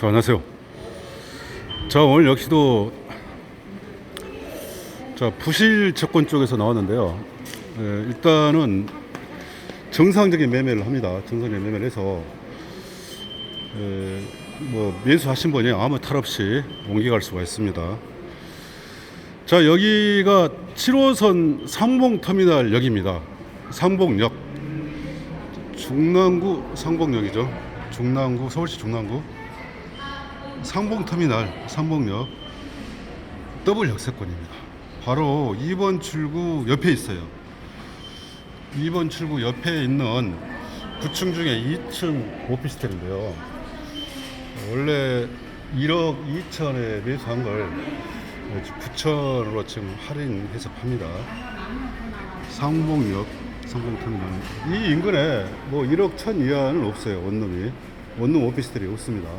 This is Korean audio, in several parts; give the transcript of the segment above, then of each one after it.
자, 안녕하세요. 자, 오늘 역시도 자, 부실 채권 쪽에서 나왔는데요. 예, 일단은 정상적인 매매를 합니다. 정상적인 매매를 해서 예, 뭐 매수하신 분이 아무 탈 없이 옮겨갈 수가 있습니다. 자, 여기가 7호선 상봉터미널 역입니다. 상봉역. 중랑구 상봉역이죠. 중랑구, 서울시 중랑구. 상봉터미널, 상봉역. 더블 역세권입니다. 바로 2번 출구 옆에 있어요. 2번 출구 옆에 있는 9층 중에 2층 오피스텔인데요. 원래 1억 2천에 매수한 걸 9천으로 지금 할인해서 팝니다. 상봉역, 상봉터미널. 이 인근에 뭐 1억 천 이하는 없어요. 원룸이. 원룸 오피스텔이 없습니다.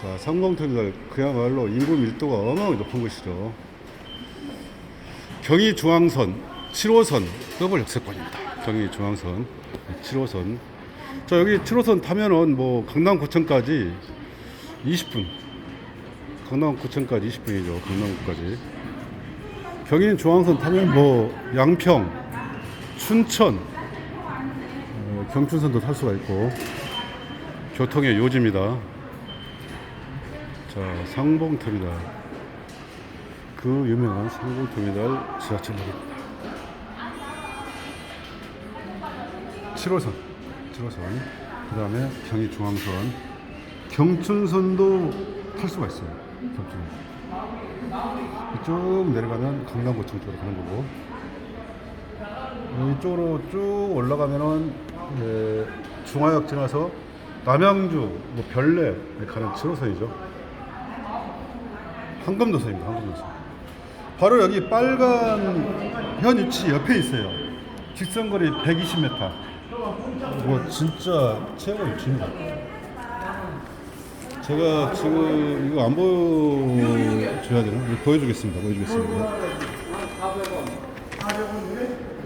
자, 상봉터미널 그야말로 인구 밀도가 어마어마하게 높은 것이죠. 경의 중앙선 7호선 더블 역세권입니다. 경의 중앙선 7호선. 자, 여기 7호선 타면은 뭐 강남구청까지 20분. 강남구청까지 20분이죠. 강남구까지. 경인 중앙선 타면 뭐 양평, 춘천, 어, 경춘선도 탈 수가 있고 교통의 요지입니다. 자, 상봉터미널. 그 유명한 상봉터미널 지하철역입니다. 7호선, 7호선. 그 다음에 경의중앙선, 경춘선도 탈 수가 있어요. 경춘. 쭉 내려가면 강남구청 쪽으로 가는 거고, 이쪽으로 쭉 올라가면은 예, 중화역 지나서 남양주, 뭐 별내 가는 7호선이죠. 황금도선입니다. 황금도선. 바로 여기 빨간 현 위치 옆에 있어요. 직선거리 120m. 뭐 진짜 최고 위치입니다. 제가 지금 이거 안 보여줘야 되나? 보여주겠습니다. 보여주겠습니다.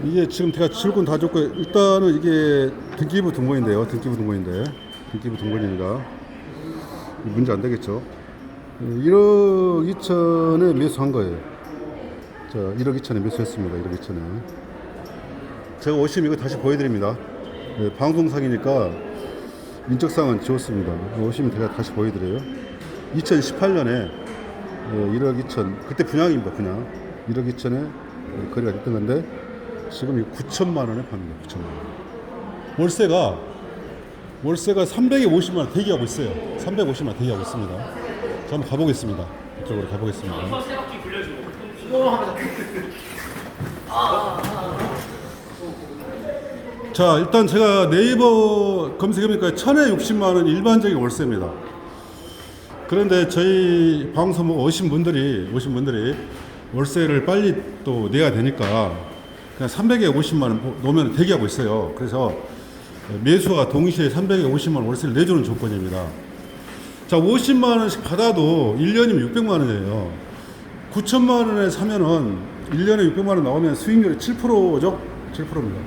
이게 지금 제가 출근 다 줬고 일단은 이게 등기부 등본인데요. 등기부 등본인데 등기부 등본입니다. 문제 안 되겠죠? 1억 2천에 매수한 거예요. 자, 1억 2천에 매수했습니다. 1억 2천에. 제가 오시면 이거 다시 보여드립니다. 네, 방송상이니까 인적사항은 지웠습니다. 오시면 제가 다시 보여드려요. 2018년에 1억 2천, 그때 분양입니다. 분양. 1억 2천에 거래가 됐던 건데 지금 이 9천만 원에 팝니다. 9천만 원. 월세가 월세가 350만 원 대기하고 있어요. 350만 원 대기하고 있습니다. 자, 한번 가보겠습니다. 이쪽으로 가보겠습니다. 자, 일단 제가 네이버 검색해보니까 천에 60만 원 일반적인 월세입니다. 그런데 저희 방송 오신 분들이, 오신 분들이 월세를 빨리 또 내야 되니까 그냥 300에 50만 원 놓으면 대기하고 있어요. 그래서 매수와 동시에 300에 50만 원 월세를 내주는 조건입니다. 자, 50만 원씩 받아도 1년이면 600만 원이에요. 9천만 원에 사면은 1년에 600만 원 나오면 수익률이 7%죠? 7%입니다.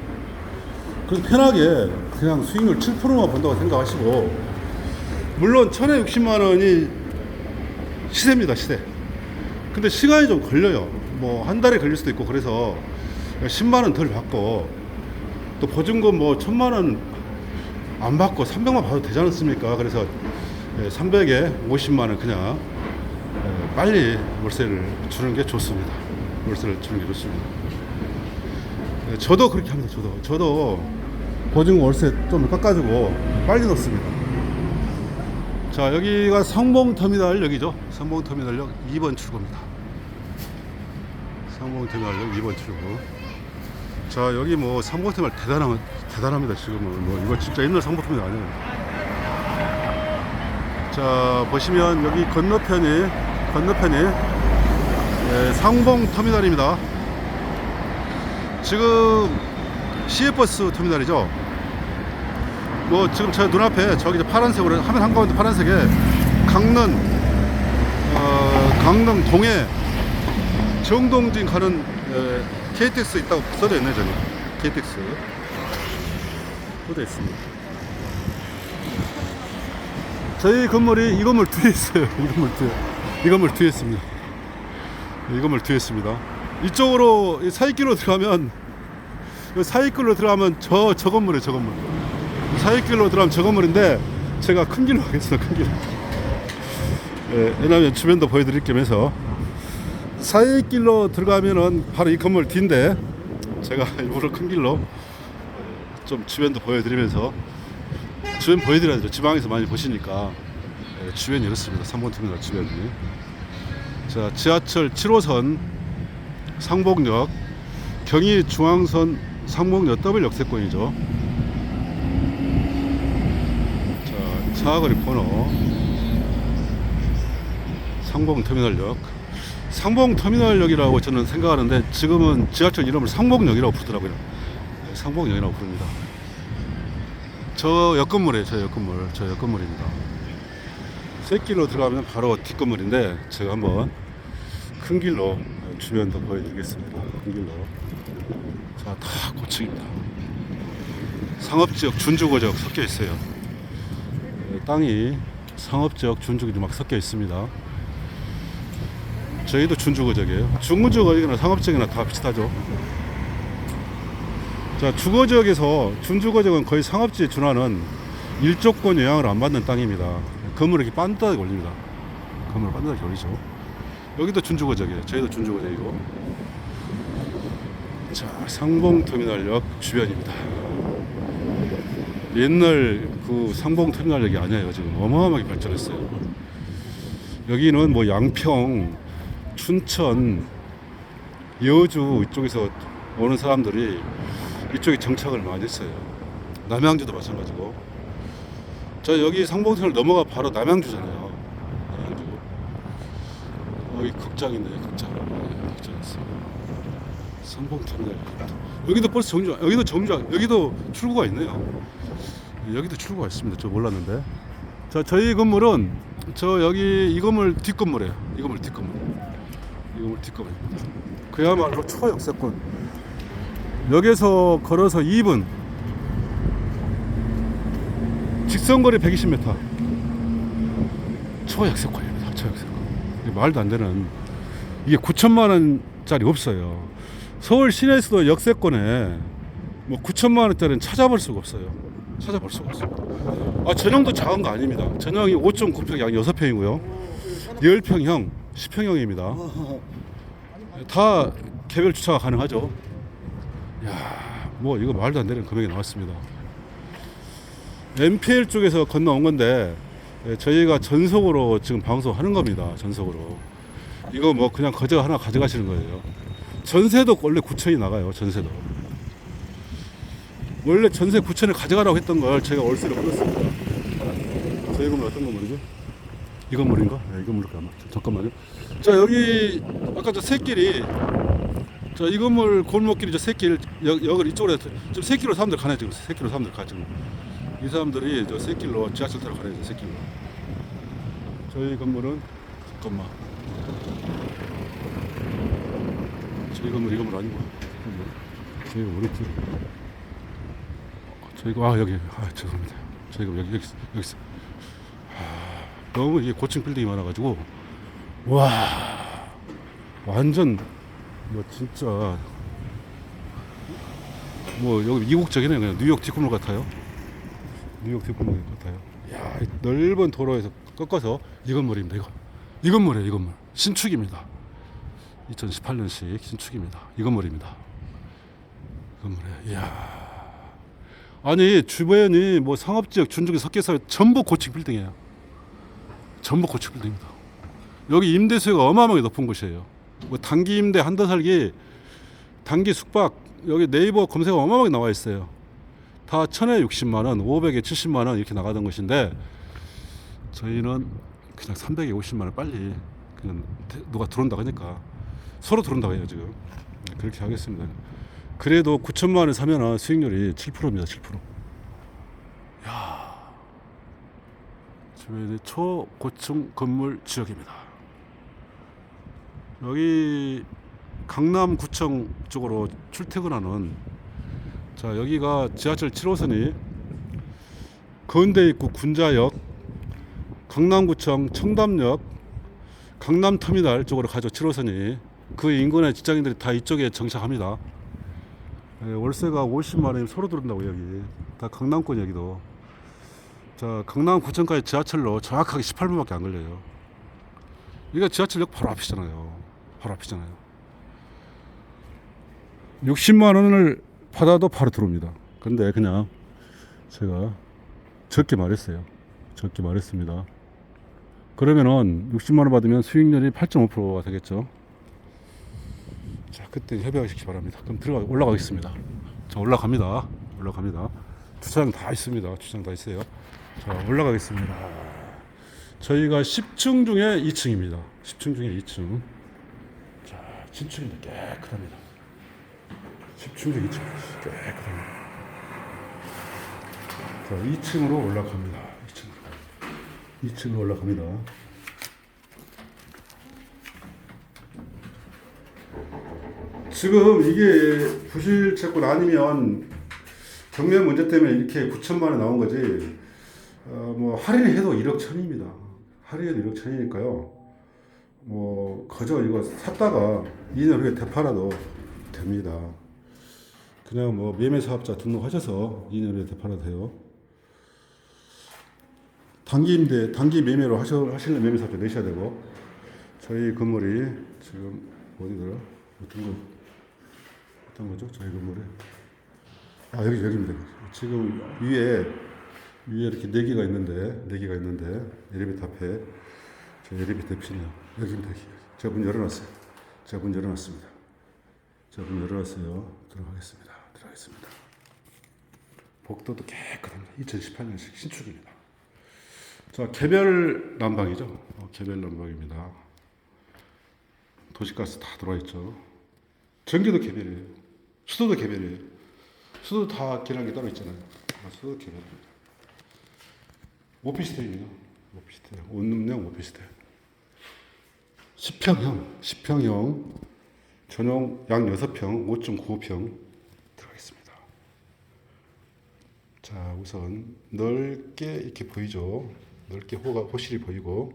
그래서 편하게 그냥 수익률 7%만 번다고 생각하시고 물론 1000에 60만 원이 시세입니다, 시세. 근데 시간이 좀 걸려요. 뭐 한 달에 걸릴 수도 있고 그래서 10만 원 덜 받고 또 보증금 뭐 1000만 원 안 받고 300만 받아도 되지 않습니까? 그래서 300에 50만 원 그냥 예, 빨리 월세를 주는 게 좋습니다. 월세를 주는 게 좋습니다. 예, 저도 그렇게 합니다. 저도 저도 보증 월세 좀 깎아주고 빨리 넣습니다. 자 여기가 성봉터미널역이죠. 성봉터미널역 2번 출구입니다. 성봉터미널역 2번 출구. 자 여기 뭐 성봉터미널 대단한 대단합니다. 지금은 뭐 이거 진짜 옛날 성봉터미널 아니에요. 자 보시면 여기 건너편이 건너편이 예, 상봉 터미널입니다. 지금 시외버스 터미널이죠. 뭐 지금 제 눈앞에 저기 파란색으로 화면 한가운데 파란색에 강릉 어, 강릉 동해 정동진 가는 에, KTX 있다고 써져 있네 저기 KTX 써져 있습니다. 저희 건물이 이 건물 뒤에 있어요. 이 건물 뒤에. 이 건물 뒤에 있습니다. 이 건물 뒤에 있습니다. 이쪽으로 이 사이길로 들어가면 이 사이길로 들어가면 저, 저 건물이에요. 저 건물. 사이길로 들어가면 저 건물인데 제가 큰 길로 가겠습니다. 큰 길로. 예, 왜냐면 주변도 보여드릴 겸 해서 사이길로 들어가면은 바로 이 건물 뒤인데 제가 일부러 큰 길로 좀 주변도 보여드리면서 주변 보여드려야죠. 지방에서 많이 보시니까 예, 주변이 이렇습니다. 3번 터미널 주변이. 자 지하철 7호선 상복역 경의 중앙선 상복역 더블 역세권이죠. 자 사거리 번호 상봉 터미널역 상봉 터미널역이라고 저는 생각하는데 지금은 지하철 이름을 상봉역이라고 부르더라고요. 네, 상봉역이라고 부릅니다. 저 옆건물이에요. 저 옆건물. 저 옆건물입니다. 새길로 들어가면 바로 뒷건물인데 제가 한번 큰 길로 주변도 보여드리겠습니다. 큰 길로. 자, 다 고층입니다. 상업지역, 준주거지역 섞여 있어요. 네, 땅이 상업지역, 준주거지 막 섞여 있습니다. 저희도 준주거지역이에요. 중구지역이나 상업지역이나 다 비슷하죠. 자, 주거 지역에서 준주거 지역은 거의 상업지에 준하는 일조권 영향을 안 받는 땅입니다. 건물을 이렇게 빤듯하게 올립니다. 건물을 빤듯하게 올리죠. 여기도 준주거 지역이에요. 저희도 준주거 지역이고. 자, 상봉터미널역 주변입니다. 옛날 그 상봉터미널역이 아니에요. 지금 어마어마하게 발전했어요. 여기는 뭐 양평, 춘천, 여주 이쪽에서 오는 사람들이 이쪽에 정착을 많이 했어요. 남양주도 마찬가지고. 저 여기 상봉선을 넘어가 바로 남양주잖아요. 남양주. 여기 극장이네, 극장. 네, 극장 있어. 상봉터미널. 여기도 버스 정류, 여기도 정류, 여기도 출구가 있네요. 여기도 출구가 있습니다. 저 몰랐는데. 자, 저희 건물은 저 여기 이 건물 뒷 건물이에요. 이 건물 뒷 건물. 이 건물 뒷 건물입니다. 그야말로 초역세권. 여기서 걸어서 2분. 직선거리 120m. 초역세권입니다. 초역세권. 이게 말도 안 되는 이게 9천만 원짜리 없어요. 서울 시내에서도 역세권에 뭐 9천만 원짜리는 찾아볼 수가 없어요. 찾아볼 수가 없어요. 아 전용도 작은 거 아닙니다. 전용이 5.9평 약 6평이고요. 10평형, 10평형입니다. 다 개별 주차가 가능하죠. 야, 뭐 이거 말도 안 되는 금액이 나왔습니다. MPL 쪽에서 건너온 건데 예, 저희가 전속으로 지금 방송하는 겁니다. 전속으로. 이거 뭐 그냥 거저 하나 가져가시는 거예요. 전세도 원래 9천이 나가요. 전세도. 원래 전세 9천을 가져가라고 했던 걸 제가 월세로 끊었습니다. 저희 건물 어떤 건물이죠? 이 건물인가? 네, 이 건물일 까 아마. 잠깐만요. 자 여기 아까 저 새길이 자이 건물 골목길이 저 새길 여, 여기 이쪽으로 해서 지금 새길로 사람들 가네 지금. 새길로 사람들 가 지금. 이 사람들이 저 새길로 지하철 타러 가네 저 새길로. 저희 건물은 잠깐만. 저희 건물 이 건물 아니고 저희 건물 어디 있지? 저희가 아 여기. 아 죄송합니다. 저희가 여기 여기 있- 여기 있어. 아, 너무 이게 고층 빌딩이 많아가지고 와. 완전 뭐 진짜 뭐 여기 이국적이네 그냥 뉴욕 뒷골목 같아요. 뉴욕 뒷골목 같아요. 야, 이 넓은 도로에서 꺾어서 이 건물입니다 이거. 이 건물이에요 이 건물. 신축입니다. 2018년식 신축입니다. 이 건물입니다. 이 건물에 이야. 아니 주변이 뭐 상업지역 준중에 섞여서 전부 고층 빌딩이에요. 전부 고층 빌딩입니다. 여기 임대수요가 어마어마하게 높은 곳이에요. 뭐 단기 임대 한 달 살기, 단기 숙박 여기 네이버 검색어 어마어마하게 나와 있어요. 다 천에 60만 원, 500에 70만 원 이렇게 나가던 것인데 저희는 그냥 300에 50만 원 빨리 그냥 대- 누가 들어온다고 하니까 서로 들어온다고 해요 지금 네, 그렇게 하겠습니다. 그래도 9천만 원 사면은 수익률이 7%입니다. 7%. 야. 주변에 초고층 건물 지역입니다. 여기 강남구청 쪽으로 출퇴근하는 자 여기가 지하철 7호선이 건대 입구 군자역 강남구청 청담역 강남터미널 쪽으로 가죠 7호선이. 그 인근의 직장인들이 다 이쪽에 정착합니다. 예, 월세가 50만 원이면 서로 들어온다고 여기. 다 강남권 여기도. 자 강남구청까지 지하철로 정확하게 18분밖에 안 걸려요. 이게 지하철역 바로 앞이잖아요 바로 앞이잖아요. 60만 원을 받아도 바로 들어옵니다. 근데 그냥 제가 적게 말했어요. 적게 말했습니다. 그러면은 60만 원 받으면 수익률이 8.5%가 되겠죠? 자 그때 협약하시기 바랍니다. 그럼 들어가 올라가겠습니다. 자 올라갑니다. 올라갑니다. 주차장 다 있습니다. 주차장 다 있어요. 자 올라가겠습니다. 저희가 10층 중에 2층입니다. 10층 중에 2층. 자 신축인데 깨끗합니다 10층 중에 2층 깨끗합니다 자 2층으로 올라갑니다 2층으로 2층으로 올라갑니다 지금 이게 부실 채권 아니면 경매 문제 때문에 이렇게 9천만 원 나온 거지. 어, 뭐 할인해도 1억 천입니다. 할인해도 1억 천이니까요. 뭐 그저 이거 샀다가 2년 후에 되팔아도 됩니다. 그냥 뭐 매매 사업자 등록하셔서 2년 후에 되팔아도 돼요. 단기 임대, 단기 매매로 하셔, 하시는 매매 사업자 내셔야 되고 저희 건물이 지금 어디더라? 어떤 거 어떤 거죠? 저희 건물에 아 여기 여기입니다. 지금 위에 위에 이렇게 네 개가 있는데 네 개가 있는데 엘리베이터 앞에 저 엘리베이터 옆이네요. 여기. 제가 문 열어놨어요. 문 열어놨습니다. 문 열어놨어요. 들어가겠습니다. 들어가겠습니다. 복도도 깨끗합니다. 2018년식 신축입니다. 자 개별 난방이죠. 어, 개별 난방입니다. 도시가스 다 들어와 있죠. 전기도 개별이에요. 수도도 개별이에요. 수도 다 계량기 따로 있잖아요. 아, 수도 개별입니다. 오피스텔입니다. 오피스텔. 원룸형 오피스텔. 10평형, 10평형, 전용 양 6평, 5.95평 들어가겠습니다. 자, 우선 넓게 이렇게 보이죠. 넓게 호가, 호실이 보이고,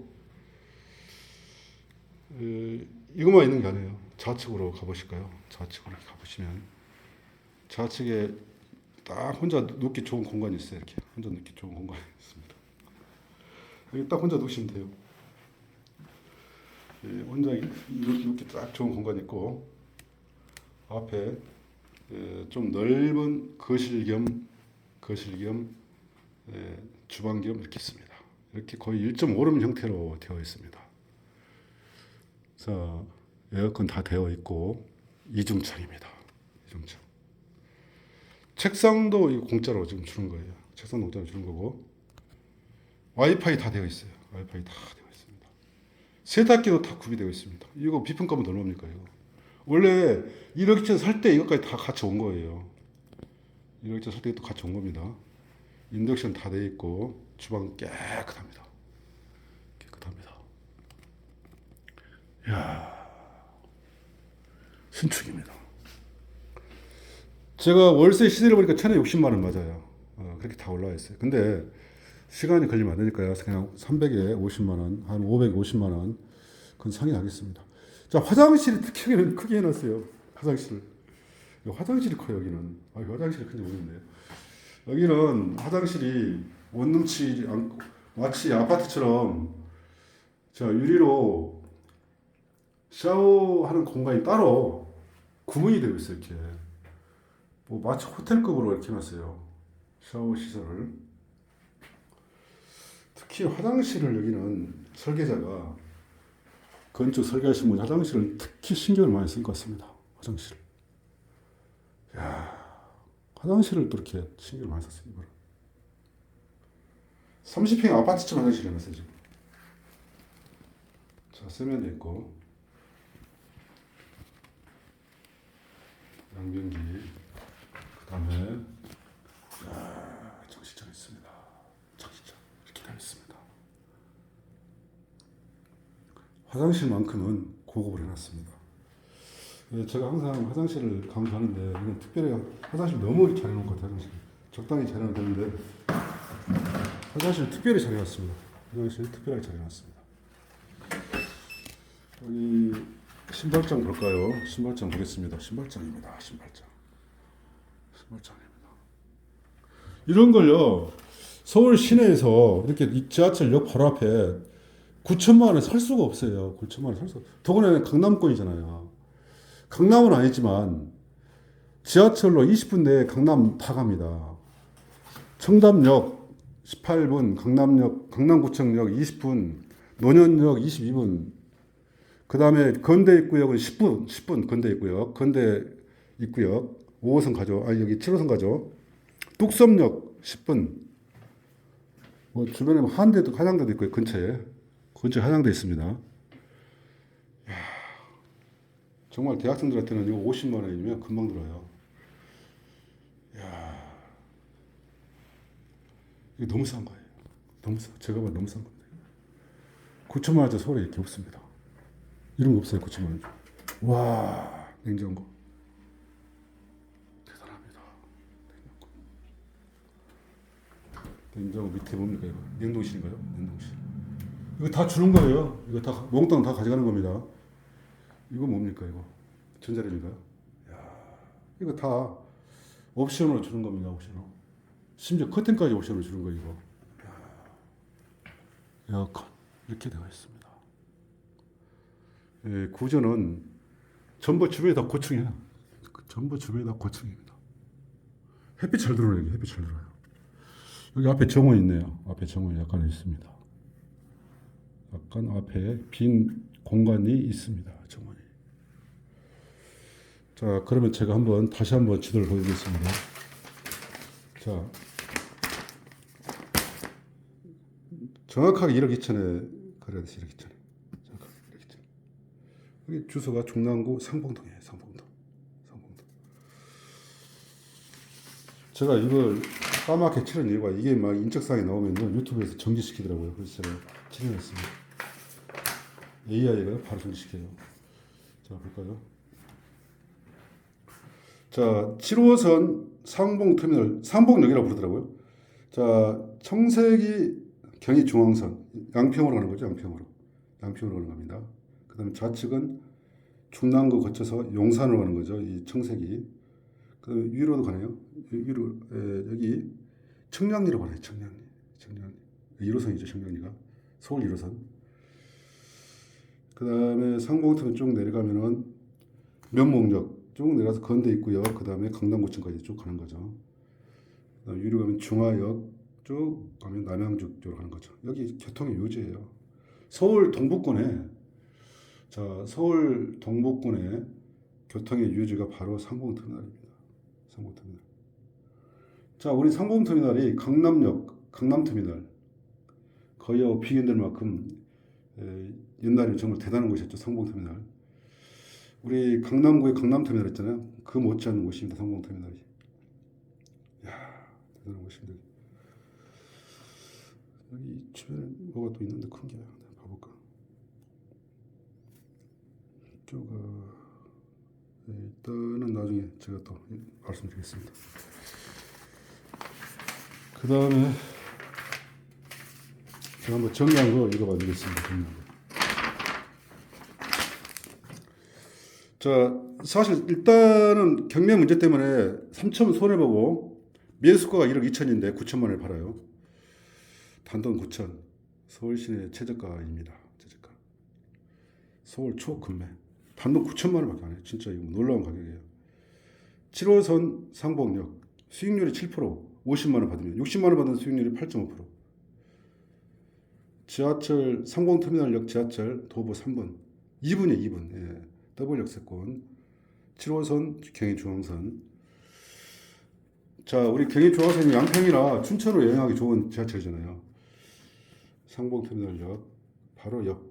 에, 이것만 있는 게 아니에요. 좌측으로 가보실까요? 좌측으로 가보시면 좌측에 딱 혼자 눕기 좋은 공간이 있어요. 이렇게 혼자 눕기 좋은 공간이 있습니다. 여기 딱 혼자 누시면 돼요. 예, 눕기, 눕기 딱 좋은 공간 이 있고 앞에 예, 좀 넓은 거실 겸 거실 겸 예, 주방 겸 이렇게 있습니다. 이렇게 거의 1.5룸 형태로 되어 있습니다. 자, 에어컨 다 되어 있고 이중창입니다. 이중창. 책상도 공짜로 지금 주는 거예요. 책상도 공짜로 주는 거고 와이파이 다 되어 있어요. 와이파이 다 되어 있습니다. 세탁기도 다 구비되어 있습니다. 이거 비품값은 얼마입니까 이거? 원래 1억짜리 살때 이것까지 다 같이 온 거예요. 1억짜리 살때 또 같이 온 겁니다. 인덕션 다 되어 있고 주방 깨끗합니다. 깨끗합니다. 야 신축입니다. 제가 월세 시세를 보니까 천에 60만 원 맞아요. 어, 그렇게 다 올라와 있어요. 근데 시간이 걸리면 안 되니까요. 그냥 300에 50만 원, 한 550만 원, 그건 상의하겠습니다. 자, 화장실이 특히 크게 해놨어요. 화장실. 화장실이 커요, 여기는. 아, 화장실이 큰지 모르겠네요. 여기는 화장실이 원룸치 않고, 마치 아파트처럼, 자, 유리로 샤워하는 공간이 따로 구멍이 되어 있어요, 이렇게. 뭐 마치 호텔급으로 이렇게 해놨어요. 샤워 시설을. 특히 화장실을 여기는 설계자가 건축 설계하신 분이 화장실을 특히 신경을 많이 쓴 것 같습니다. 화장실. 야 화장실을 또 이렇게 신경을 많이 썼어요. 이거를. 30평 아파트쯤 화장실 해놨어요, 지금. 자, 세면도 있고. 양변기. 그 다음에, 야 정시장 있습니다. 정시장. 이렇게 되어 있습니다. 화장실만큼은 고급을 해놨습니다. 예, 제가 항상 화장실을 강조하는데 특별히 화장실 너무 잘 해놓은 것 같아요. 화장실 적당히 잘 해놓으면 되는데 화장실 특별히 잘 해놨습니다. 화장실 특별하게 잘 해놨습니다. 여기 신발장 볼까요? 신발장 보겠습니다. 신발장입니다. 신발장. 신발장입니다. 이런 걸요. 서울 시내에서 이렇게 이 지하철역 바로 앞에 9천만 원에 살 수가 없어요. 9천만 원에 살 수. 더군다나 강남권이잖아요. 강남은 아니지만 지하철로 20분 내에 강남 다 갑니다. 청담역 18분, 강남역, 강남구청역 20분, 논현역 22분, 그 다음에 건대 입구역은 10분, 10분 건대 입구역, 건대 입구역 5호선 가죠. 아니 여기 7호선 가죠. 뚝섬역 10분. 뭐 주변에 뭐 한대도 한양대도 있고요. 근처에 근처에 한양대 있습니다. 이야, 정말 대학생들한테는 이거 50만 원이면 금방 들어요. 이야, 이게 너무 싼 거예요. 너무 싸. 제가 봐도 너무 싼 건데. 9천만 원짜리 서울에 이렇게 없습니다. 이런 거 없어요. 9천만 원. 와, 냉장고. 대단합니다. 냉장고 밑에 뭡니까 이거? 냉동실인가요? 냉동실. 이거 다 주는 거예요. 이거 다 몽땅 다 가져가는 겁니다. 이거 뭡니까 이거? 전자레인가요? 야, 이거 다 옵션으로 주는 겁니다. 옵션으로. 심지어 커튼까지 옵션으로 주는 거 이거. 야, 에어컨 이렇게 되어 있습니다. 예, 구조는 전부 주변에 다 고층이야. 전부 주변에 다 고층입니다. 햇빛 잘. 여기 햇빛 잘 들어요. 여기 앞에 정원 있네요. 앞에 정원 약간 있습니다. 약간 앞에 빈 공간이 있습니다. 정원이. 자, 그러면 제가 한번 다시 한번 지도를 보여드리겠습니다. 자, 정확하게 1억 2천에 그래야 돼, 1억 2천에. 정확하게 1억 2천. 여기 주소가 중랑구 상봉동이에요, 상봉동. 상봉동. 제가 이걸 까맣게 칠한 이유가 이게 막 인적사항이 나오면 유튜브에서 정지시키더라고요. 그래서 제가 칠해놨습니다. AI가 바로 정지시켜요. 자, 볼까요? 자, 7호선 상봉터미널, 상봉역이라고 부르더라고요. 자, 청색이 경의 중앙선, 양평으로 가는 거죠, 양평으로. 양평으로 가는 겁니다. 그 다음에 좌측은 중랑구 거쳐서 용산으로 가는 거죠, 이 청색이. 그 다음에 위로도 가네요. 위로, 에, 여기 청량리로 가네요, 청량리. 청량리. 1호선이죠, 청량리가. 서울 1호선. 그 다음에 상봉터미널 쭉 내려가면은 면목역 쭉 내려가서 건대 있고요. 그 다음에 강남구청까지 쭉 가는 거죠. 위로 가면 중화역 쭉 가면 남양주 쪽으로 가는 거죠. 여기 교통의 요지예요. 서울 동북권에 자 서울 동북권에 교통의 유지가 바로 상봉터미널입니다. 상봉터미널. 자 우리 상봉터미널이 강남역 강남터미널 거의 비견될 만큼 에, 옛날에 정말 대단한 곳이었죠. 상봉터미널. 우리 강남구에 강남터미널 있잖아요. 그 못지않은 곳입니다. 상봉터미널이. 야 대단한 곳입니다. 여기 주변에 뭐가 또 있는데 큰 게. 봐볼까. 이쪽은 네, 일단은 나중에 제가 또 말씀드리겠습니다. 그 다음에 제가 한번 정리한 거 읽어봐 드리겠습니다. 자, 사실 일단은 경매 문제 때문에 3천 손해보고 매수가가 1억 2천인데 9천만 원에 팔아요. 단돈 9천. 서울 시내 최저가입니다. 최저가. 서울 초급매. 단돈 9천만 원밖에 안 해요. 진짜 이거 놀라운 가격이에요. 7호선 상봉역 수익률이 7%, 50만 원 받으면 60만 원 받는 수익률이 8.5%. 지하철 상봉터미널역 지하철 도보 3분. 2분이에요, 2분. 예. 더블 역세권. 7호선 경의중앙선. 자, 우리 경의중앙선이 양평이라 춘천으로 여행하기 좋은 지하철이잖아요. 상봉터미널역 바로 옆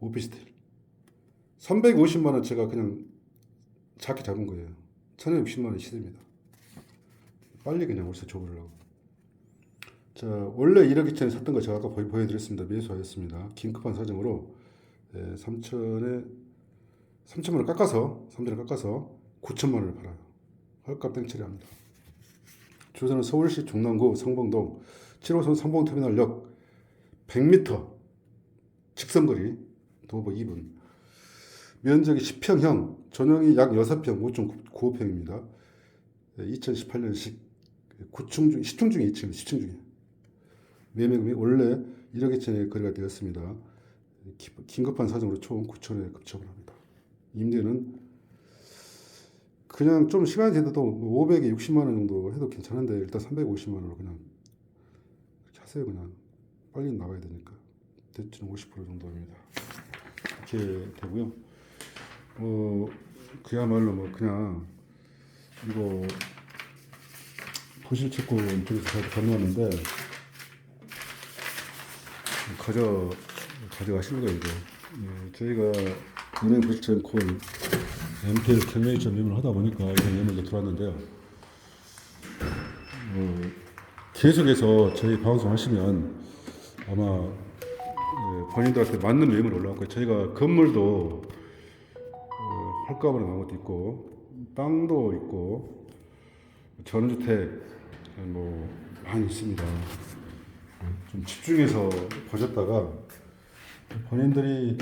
오피스텔. 350만 원 제가 그냥 작게 잡은 거예요. 1,060만 원 시세입니다. 빨리 그냥 월세 줘보려고. 자, 원래 1억 2천에 샀던 거 제가 아까 보여, 보여드렸습니다. 매수하였습니다. 긴급한 사정으로 예, 3천에 3천만 원 깎아서 3천을 깎아서 9천만 원을 팔아요. 헐값 땡처리합니다. 주소는 서울시 중랑구 성봉동 7호선 성봉터미널역 100m 직선거리 도보 2분 면적이 10평형 전용이 약 6평 5.95평입니다 2018년식 9층 중 10층 중에 2층 10층 중에 매매금이 원래 1억 2천에 거래가 되었습니다. 기- 긴급한 사정으로 총 9천에 급척을 합니다. 임대는 그냥 좀 시간이 뭐 500에 60만 원 정도 해도 괜찮은데 일단 350만 원으로 그냥 이렇게 하세요 그냥 빨리 나가야 되니까 대충 50% 정도입니다. 이렇게 되고요. 어 그야말로 뭐 그냥 이거 부실 채권 쪽에서 잘 건너왔는데 가져 가져가시는 거예요 예, 저희가 은행 채권 MPL 캘레이션 매물을 하다 보니까 이런 매물도 들어왔는데요. 어, 계속해서 저희 방송 하시면 아마 예, 본인들한테 맞는 매물 올라올 거예요. 저희가 건물도 어, 헐값으로 나온 것도 있고 땅도 있고 전원주택 뭐 많이 있습니다. 좀 집중해서 보셨다가 본인들이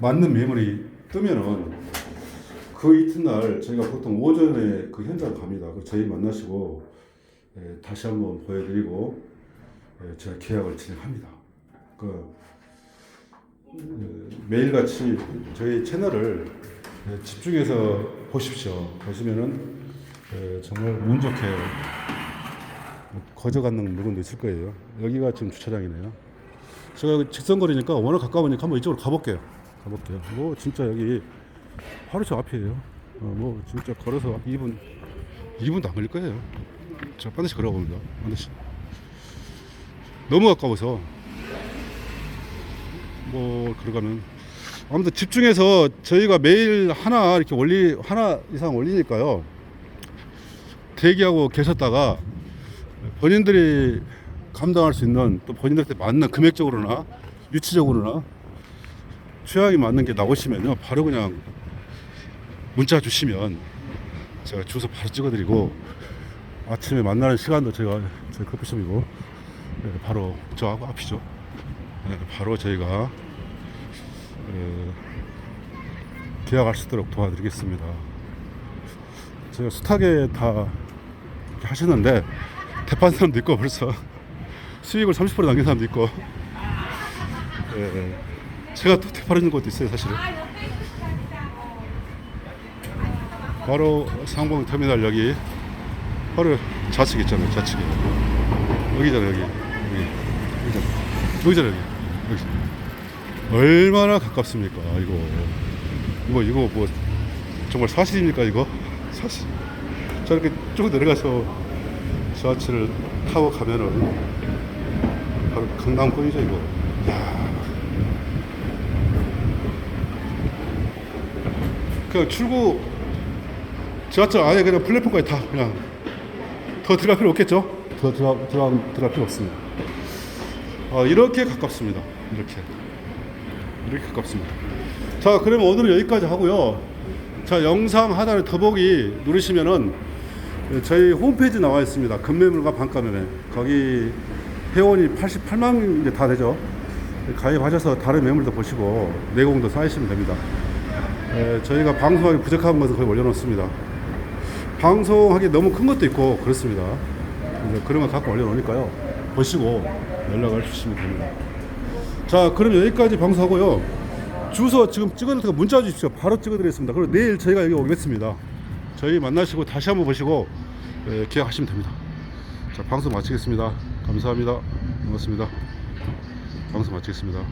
맞는 매물이 뜨면은 그 이튿날 저희가 보통 오전에 그 현장 갑니다. 그 저희 만나시고 예, 다시 한번 보여드리고 예, 제가 계약을 진행합니다. 그 예, 매일같이 저희 채널을 예, 집중해서 보십시오. 보시면은 예, 정말 운 좋게 거저가는 물건도 있을 거예요. 여기가 지금 주차장이네요. 제가 직선거리니까 워낙 가까우니까 한번 이쪽으로 가볼게요. 가볼게요. 뭐 진짜 여기 저 앞이에요. 어, 뭐 진짜 걸어서 2분 2분도 안 걸릴 거예요. 저 반드시 걸어봅니다. 반드시. 너무 가까워서 뭐 그러가면 아무튼 집중해서 저희가 매일 하나 이렇게 올리 하나 이상 올리니까요. 대기하고 계셨다가 본인들이 감당할 수 있는 또 본인들한테 맞는 금액적으로나 유치적으로나 취향이 맞는 게 나오시면요. 바로 그냥 문자 주시면 제가 주소 바로 찍어드리고 아침에 만나는 시간도 제가 저희 커피숍이고 네, 바로 저 앞- 앞이죠. 네, 바로 저희가 에, 계약할 수 있도록 도와드리겠습니다. 제가 숱하게 다 하시는데 대판 사람도 있고 벌써. 수익을 30% 남긴 사람도 있고. 예, 제가 또 대파르는 것도 있어요 사실은. 바로 상봉 터미널 여기. 바로 좌측 있잖아요 좌측에. 여기잖아요 여기. 여기. 여기잖아요. 여기 여기. 얼마나 가깝습니까 이거. 이거 이거 뭐 정말 사실입니까 이거? 사실. 저렇게 쭉 내려가서 지하철을 타고 가면은 바로 강남권이죠 이거 야. 그 출구 지하철 안에 그냥 플랫폼까지 다 그냥 더 들어갈 필요 없겠죠? 더 들어가, 들어가, 들어갈 필요 없습니다. 아, 이렇게 가깝습니다. 이렇게. 이렇게 가깝습니다. 자, 그러면 오늘은 여기까지 하고요. 자, 영상 하단에 더보기 누르시면은 저희 홈페이지 나와 있습니다. 금매물과 반가 매매. 거기 회원이 88만 이제 다 되죠. 가입하셔서 다른 매물도 보시고 내공도 쌓이시면 됩니다. 에, 저희가 방송하기 부족한 것을 거의 올려놓습니다. 방송하기 너무 큰 것도 있고 그렇습니다. 그런 거 갖고 올려놓으니까요. 보시고 연락을 주시면 됩니다. 자, 그럼 여기까지 방송하고요. 주소 지금 테니까 문자 주십시오. 바로 찍어드리겠습니다. 그리고 내일 저희가 여기 오겠습니다. 저희 만나시고 다시 한번 보시고 에, 계약하시면 됩니다. 자, 방송 마치겠습니다. 감사합니다. 고맙습니다. 방송 마치겠습니다.